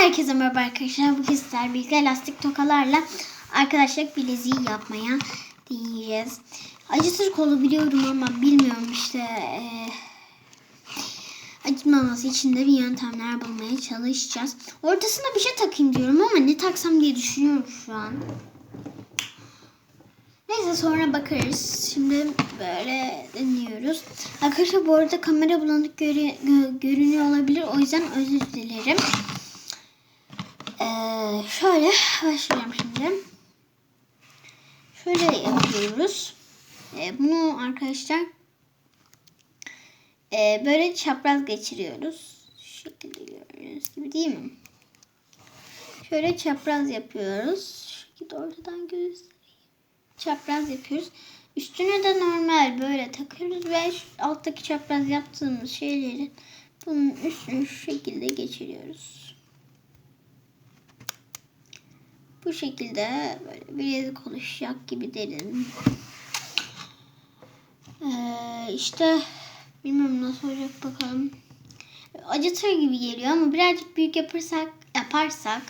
Herkese merhaba arkadaşlar. Bugün sizler birlikte lastik tokalarla arkadaşlık bileziği yapmaya deneyeceğiz. Acıtır kolu biliyorum ama bilmiyorum işte. eee acıtmaması için de bir yöntemler bulmaya çalışacağız. Ortasına bir şey takayım diyorum ama ne taksam diye düşünüyorum şu an. Neyse sonra bakarız. Şimdi böyle deniyoruz. Arkadaşlar bu arada kamera bulanık göre- gö- görünüyor olabilir. O yüzden özür dilerim. Ee, şöyle başlıyorum şimdi. Şöyle yapıyoruz. Ee, bunu arkadaşlar e, böyle çapraz geçiriyoruz. Şekilde gördüğünüz gibi değil mi? Şöyle çapraz yapıyoruz. Şu şekilde ortadan göstereyim çapraz yapıyoruz. Üstüne de normal böyle takıyoruz ve alttaki çapraz yaptığımız şeyleri bunun üstüne şu şekilde geçiriyoruz. Bu şekilde böyle bilezik oluşacak gibi derin. Ee, işte bilmiyorum nasıl olacak bakalım. Acıtır gibi geliyor ama birazcık büyük yaparsak yaparsak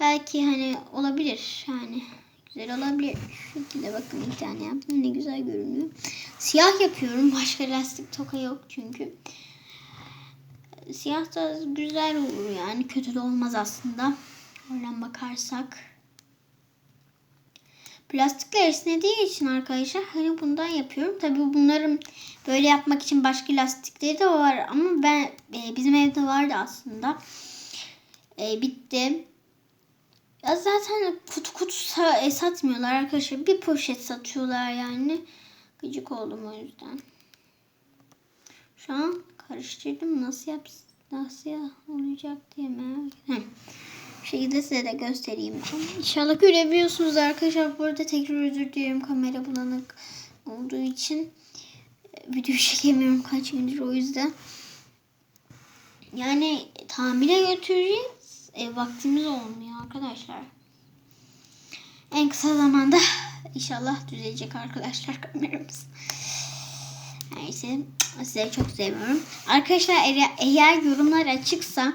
belki hani olabilir yani güzel olabilir. Şu şekilde bakın bir tane yaptım. Ne güzel görünüyor. Siyah yapıyorum. Başka lastik toka yok çünkü. Siyah da güzel olur yani. Kötü de olmaz aslında. Oradan bakarsak. Plastikler esnediği için arkadaşlar hani bundan yapıyorum. Tabii bunların böyle yapmak için başka lastikleri de var ama ben e, bizim evde vardı aslında. E, bitti. Ya zaten kutu kutu e, satmıyorlar arkadaşlar. Bir poşet satıyorlar yani. Gıcık oldum o yüzden. Şu an karıştırdım. Nasıl yap nasıl olacak diye merak ediyorum. Şekilde size de göstereyim. İnşallah görebiliyorsunuz arkadaşlar. Bu arada tekrar özür diliyorum kamera bulanık olduğu için. Video çekemiyorum kaç gündür o yüzden. Yani tamire götüreceğiz. E, vaktimiz olmuyor arkadaşlar. En kısa zamanda inşallah düzelecek arkadaşlar kameramız. Neyse size çok seviyorum. Arkadaşlar eğer, eğer yorumlar açıksa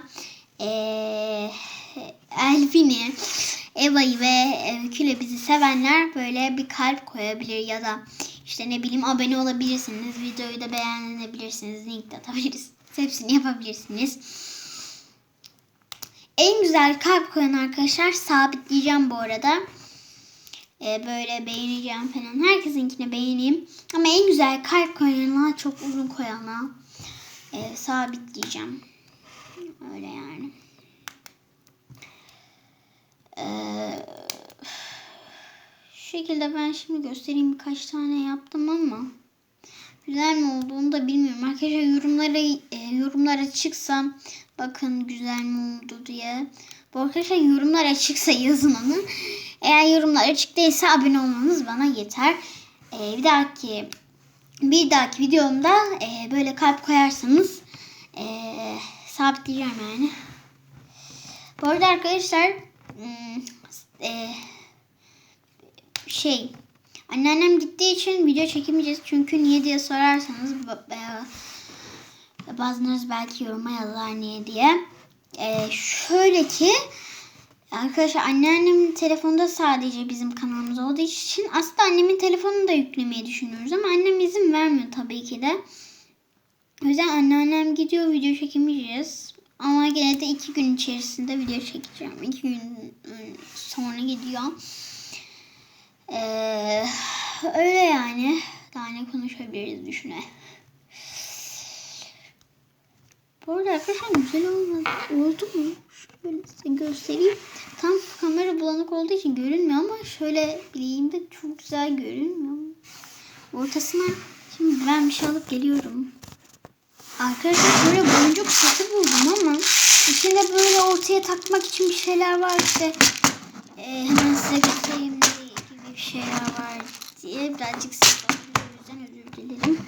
eee Elvin'i, Eva'yı ve Öykü'yle bizi sevenler böyle bir kalp koyabilir ya da işte ne bileyim abone olabilirsiniz. Videoyu da beğenebilirsiniz. Link de atabiliriz. Hepsini yapabilirsiniz. En güzel kalp koyan arkadaşlar sabitleyeceğim bu arada. Ee, böyle beğeneceğim falan. Herkesinkini beğeneyim. Ama en güzel kalp koyana, çok uzun koyana e, sabitleyeceğim. Öyle yani. Ee, şu şekilde ben şimdi göstereyim birkaç tane yaptım ama güzel mi olduğunu da bilmiyorum. Arkadaşlar yorumlara e, yorumlara çıksa bakın güzel mi oldu diye. Bu arkadaşlar yorumlar açıksa yazın onu. Eğer yorumlar açık değilse abone olmanız bana yeter. Ee, bir dahaki bir dahaki videomda e, böyle kalp koyarsanız e, sabitleyeceğim yani. Bu arada arkadaşlar e, şey anneannem gittiği için video çekemeyeceğiz. Çünkü niye diye sorarsanız ba- bazılarınız belki yoruma yazar niye diye. E, şöyle ki Arkadaşlar anneannemin telefonda sadece bizim kanalımız olduğu için aslında annemin telefonunu da yüklemeyi düşünüyoruz ama annem izin vermiyor tabii ki de. O yüzden anneannem gidiyor video çekemeyeceğiz. Ama gene de iki gün içerisinde video çekeceğim. İki gün ıı, sonra gidiyor. Ee, öyle yani. Daha ne konuşabiliriz düşüne. Bu arada arkadaşlar güzel olmadı. Oldu mu? Şöyle size göstereyim. Tam kamera bulanık olduğu için görünmüyor ama şöyle bileğimde çok güzel görünmüyor. Ortasına şimdi ben bir şey alıp geliyorum. Arkadaşlar böyle boncuk seti buldum ama içinde böyle ortaya takmak için bir şeyler var işte. Ee, hemen size göstereyim gibi bir şeyler var diye birazcık olabilir. O yüzden özür dilerim.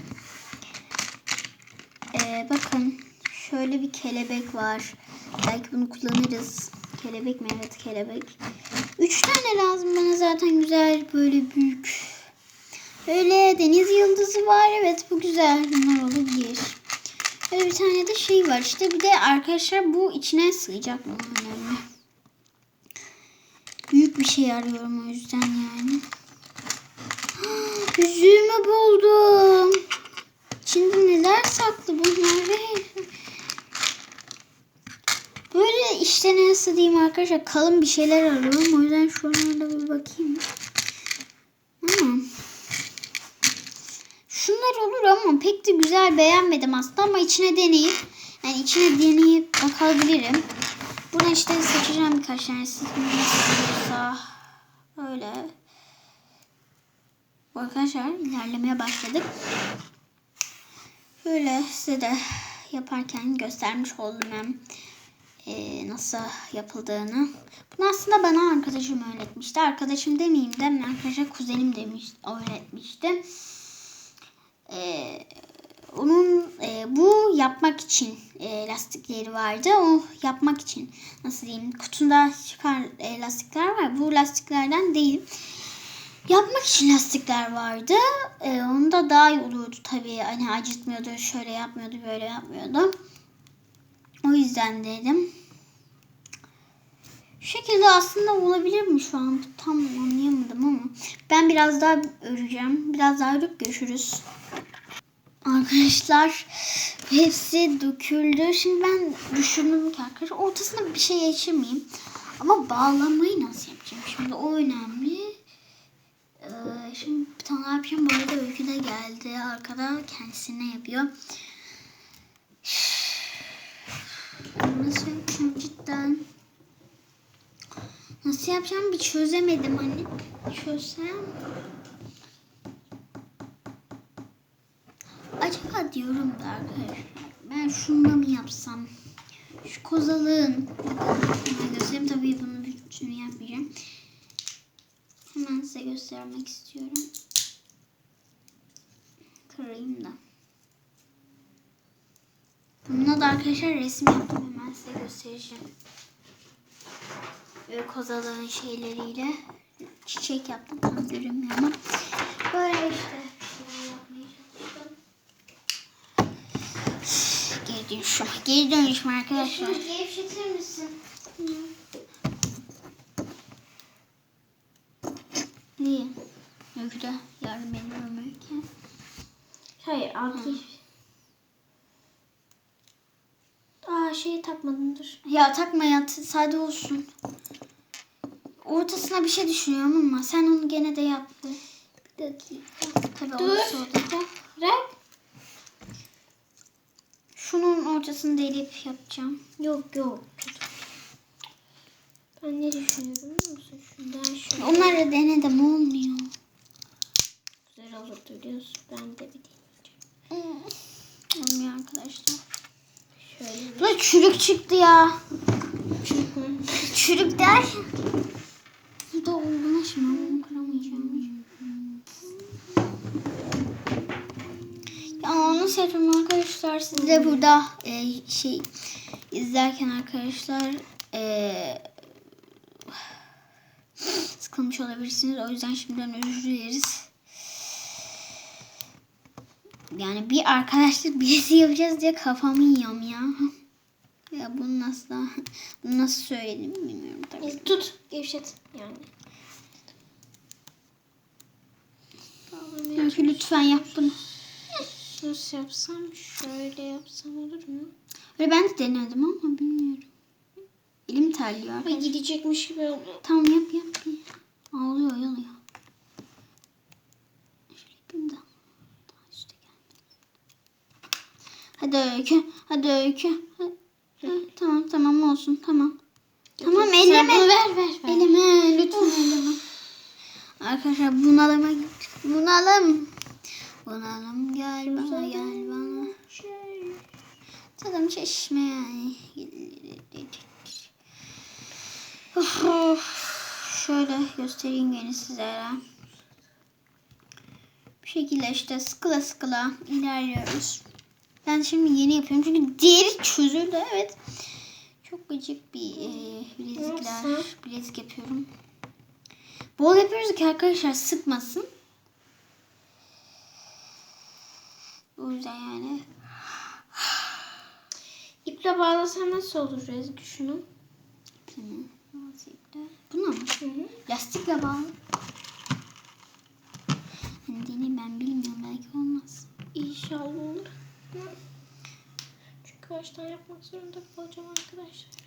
Ee, bakın şöyle bir kelebek var. Belki bunu kullanırız. Kelebek mi? Evet kelebek. Üç tane lazım bana zaten güzel böyle büyük. Böyle deniz yıldızı var. Evet bu güzel. Bunlar olabilir. Böyle bir tane de şey var işte. Bir de arkadaşlar bu içine sığacak önemli. Büyük bir şey arıyorum o yüzden yani. Yüzüğümü buldum. Şimdi neler saklı bunlar böyle işte nasıl diyeyim arkadaşlar kalın bir şeyler arıyorum. O yüzden şuralarda bir bakayım. Hmm. Şunlar olur ama pek de güzel beğenmedim aslında ama içine deneyip yani içine deneyip bakabilirim. Buna işte seçeceğim birkaç tanesi. Nasılsa öyle. Arkadaşlar ilerlemeye başladık. Böyle size de yaparken göstermiş oldum hem e, nasıl yapıldığını. Bunu aslında bana arkadaşım öğretmişti. Arkadaşım demeyeyim de arkadaşa kuzenim demiş, öğretmişti. E, onun e, bu yapmak için e, lastikleri vardı. O yapmak için nasıl diyeyim kutunda çıkan e, lastikler var. Bu lastiklerden değil. Yapmak için lastikler vardı. E, onda daha iyi olurdu tabii. Hani acıtmıyordu, şöyle yapmıyordu, böyle yapmıyordu. O yüzden dedim. Şu şekilde aslında olabilir mi şu an? Tam anlayamadım ama. Ben biraz daha öreceğim. Biraz daha örüp görüşürüz. Arkadaşlar hepsi döküldü. Şimdi ben düşündüm ki arkadaşlar ortasına bir şey geçirmeyeyim. Ama bağlamayı nasıl yapacağım? Şimdi o önemli. Ee, şimdi bir tane yapacağım. Bu arada Öykü de geldi. Arkada kendisine yapıyor. Nasıl yapacağım cidden? Nasıl yapacağım bir çözemedim hani. Çözsem. Acaba diyorum da arkadaşlar ben şununla mı yapsam? Şu kozalığın. Hemen göstereyim tabii bunu bütünü yapmayacağım. Hemen size göstermek istiyorum. Kırayım da. Bununla da arkadaşlar resim yaptım. Hemen size göstereceğim. Böyle kozalığın şeyleriyle çiçek yaptım. Tam görünmüyor ama. Böyle işte bir şeyler yapmaya çalıştım. Geri dönüşüm. Geri dönüşüm arkadaşlar. Gevşetir misin? Niye? Öykü de yardım ediyorum Öykü. Hayır altı. Aa şeyi takmadın dur. Ya takma ya sade olsun. Ortasına bir şey düşünüyorum ama sen onu gene de yap. Bir dakika. Tabii Dur. Bırak. Şunun ortasını delip yapacağım. Yok yok. Ben ne düşünüyorum biliyor musun? Şundan şöyle. Onları denedim olmuyor. Güzel olur biliyorsun. Ben de bir deneyeceğim. Olmuyor arkadaşlar. Şöyle bir çürük çıktı ya. çürük mü? Çürük der. Olduğuna şimdi ben bunu kıramayacağım. Ya onu seviyorum arkadaşlar. Siz de burada e, şey izlerken arkadaşlar e, sıkılmış olabilirsiniz. O yüzden şimdiden özür dileriz. Yani bir arkadaşlık birisi yapacağız diye kafamı yiyorum ya. Ya bunu nasıl bunu nasıl söyledim bilmiyorum tabii. Tut. Gevşet yani. Öykü lütfen yap bunu. Nasıl yapsam? Şöyle yapsam olur mu? Öyle ben de denedim ama bilmiyorum. Elim terliyor Ay arkadaşlar. gidecekmiş gibi oldu. Tamam yap yap. Ağlıyor gelmesin. Hadi öykü. Hadi öykü. Ha- ha, tamam tamam olsun tamam. Tamam Sen elleme. bunu ver ver ver. Elime lütfen elleme. Arkadaşlar bunalıma gittik. Bunalım. Bunalım gel bana gel bana. Şey. Tadım çeşmeye. Of, of. Şöyle göstereyim yine sizlere. Bu şekilde işte sıkıla sıkıla ilerliyoruz. Ben şimdi yeni yapıyorum çünkü diğeri çözüldü evet. Çok gıcık bir e, bilezikler, bilezik yapıyorum. Bol yapıyoruz ki arkadaşlar sıkmasın. O yüzden yani İple bağlasam nasıl olur Rezi düşünün. Tamam. Bazı ipler. Buna mı? Hı hı. Lastikle bağlı. Hani deneyim ben bilmiyorum belki olmaz. İnşallah olur. Hı. Çünkü baştan yapmak zorunda kalacağım arkadaşlar.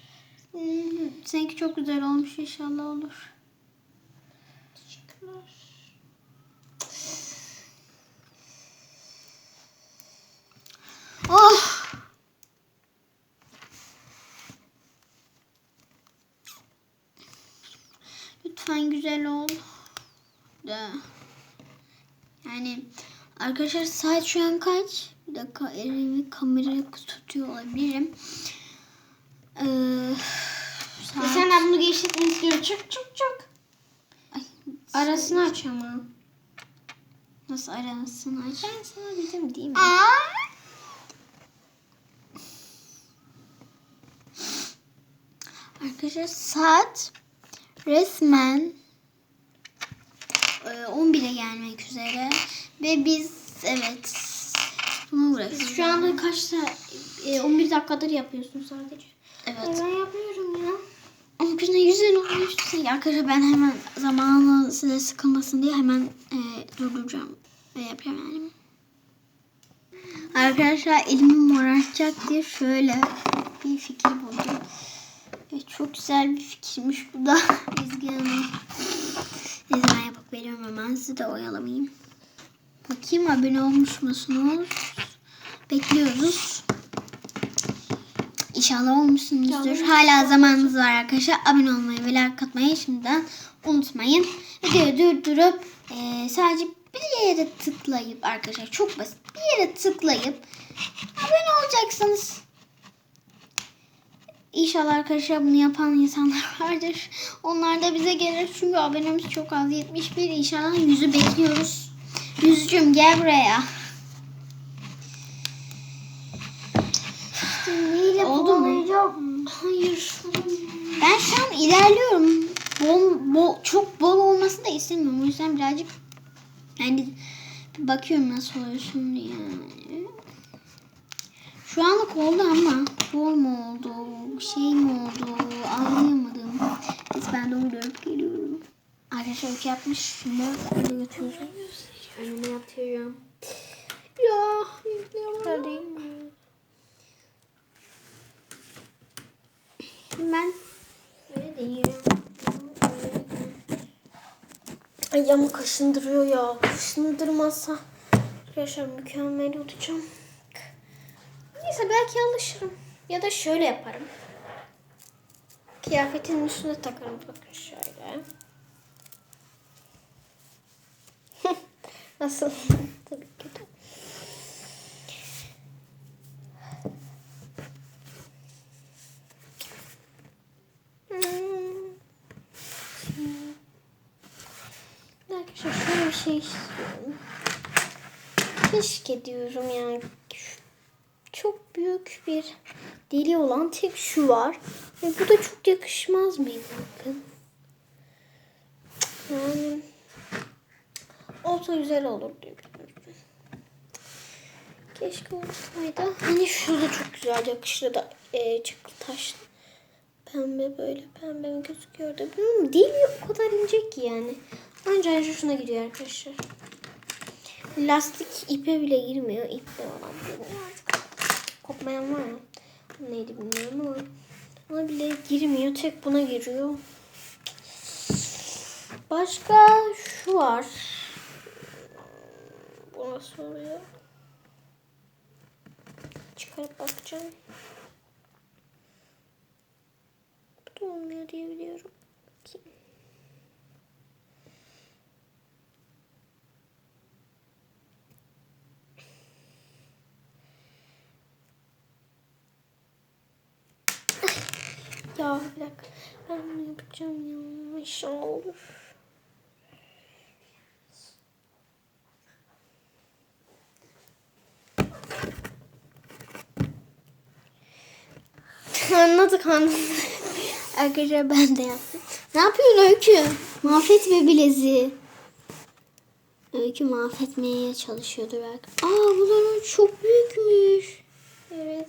Seninki çok güzel olmuş inşallah olur. Teşekkürler. Oh! Lütfen güzel ol. Da. Yani arkadaşlar saat şu an kaç? Bir dakika elimi kameraya tutuyor olabilirim. Ee, saat... E sen de bunu genişletmek istiyorum. Çık çık çık. Ay, Arasını aç ama. Nasıl arasını aç? Ben sana dedim değil mi? Arkadaşlar saat resmen e, 11'e gelmek üzere ve biz evet uğraşıyoruz. Şu anda kaçta? E, 11 dakikadır yapıyorsun sadece. evet. Ben yapıyorum ya. Ama güne güzel olmuş. Arkadaşlar ben hemen zamanı size sıkılmasın diye hemen e, durduracağım ve yapacağım yani. Arkadaşlar elimi morartacak diye şöyle bir fikir buldum. Ve çok güzel bir fikirmiş bu da. Ezgi Hanım. Neyse ben yapıp veriyorum hemen sizi de oyalamayayım. Bakayım abone olmuş musunuz? Bekliyoruz. İnşallah olmuşsunuzdur. Hala zamanınız var arkadaşlar. Abone olmayı ve like atmayı şimdiden unutmayın. Videoyu durdurup eee, sadece bir yere tıklayıp arkadaşlar çok basit bir yere tıklayıp abone olacaksınız. İnşallah arkadaşlar bunu yapan insanlar vardır. Onlar da bize gelir çünkü abonemiz çok az 71 inşallah yüzü bekliyoruz. Yüzcüm gel buraya. Neyle Oldu mu? Hayır. Ben şu an ilerliyorum. Bol, bol, çok bol olmasını da istemiyorum. O yüzden birazcık yani bir bakıyorum nasıl oluyorsun diye. Şu anlık oldu ama bol mu oldu, şey mi oldu anlayamadım. Biz ben doldurup geliyorum. Arkadaşlar öykü yapmış. Şimdi öyle götürüyorum. Önüme yatıyorum. Ya Güzel değil mi? Ben Öyle değil. Ay ama kaşındırıyor ya. Kaşındırmazsa arkadaşlar mükemmel olacağım. Neyse belki alışırım. Ya da şöyle yaparım. Kıyafetin üstüne takarım bakın şöyle. Nasıl? Tabii ki de. Hmm. Arkadaşlar şöyle bir şey istiyorum. Keşke diyorum yani. Çok büyük bir deli olan tek şu var. Ve bu da çok yakışmaz mıydı bakın. Yani olsa güzel olur diye düşünüyorum. Keşke olsaydı. Hani şurada çok güzel yakışır da e, çıktı taşlı. Pembe böyle pembe mi gözüküyor da bilmiyorum. Değil mi? O kadar ince ki yani. Anca anca şuna gidiyor arkadaşlar. Lastik ipe bile girmiyor. İple olan bilmiyorum artık. Kopmayan var mı? Neydi bilmiyorum ama. Ona bile girmiyor. Tek buna giriyor. Başka şu var. Nasıl oluyor? Çıkarıp bakacağım. Bu da olmuyor diye biliyorum. Ya bir dakika. Ben bunu yapacağım ya. İnşallah olur. Anladık anladık. Arkadaşlar ben de yaptım. Ne yapıyorsun Öykü? Mahvetme bileziği. Öykü mahvetmeye çalışıyordu belki. Aa bunlar çok büyükmüş. Evet.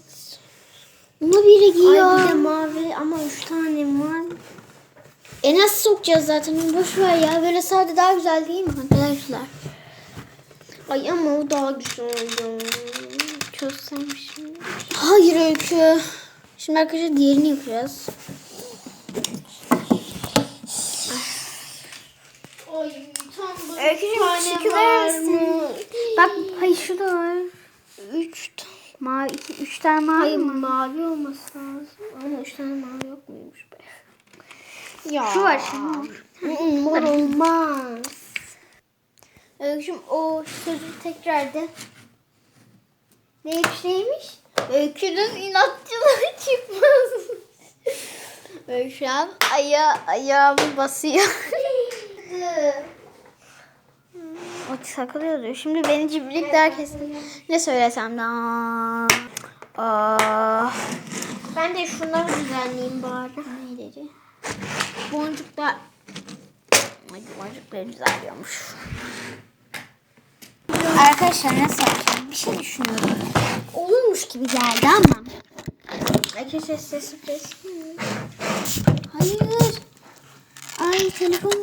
Bunu biri Ay giyiyor. bir de mavi ama üç tane var. E nasıl sokacağız zaten? Boş ver ya. Böyle sade daha güzel değil mi? Arkadaşlar. Ay ama o daha güzel ya. Çözsem şimdi. Hayır Öykü. Şimdi arkadaşlar diğerini yapacağız. Ay tam var misin? mı? Bak hayır şurada var. Üç mavi iki üç tane mavi Hayır mi? mavi olması lazım. Ama üç tane mavi yok muymuş be? Ya. Şu var. Hı, Mor olmaz. Öyküm o sözü tekrar de. Neymiş neymiş? Öykünün inatçılığı çıkmaz. Öykü an aya, ayağımı basıyor. O yazıyor. Şimdi beni cimrilik der kesin. Ne söylesem. Aa. Aa. ben de şunları düzenleyeyim bari. Neyleri? Boncuklar. Ay boncukları düzenliyormuş. Arkadaşlar nasıl yapacağım? Bir şey düşünüyorum. Olurmuş gibi geldi ama. Arkadaşlar size sürpriz. Hayır. Ay telefon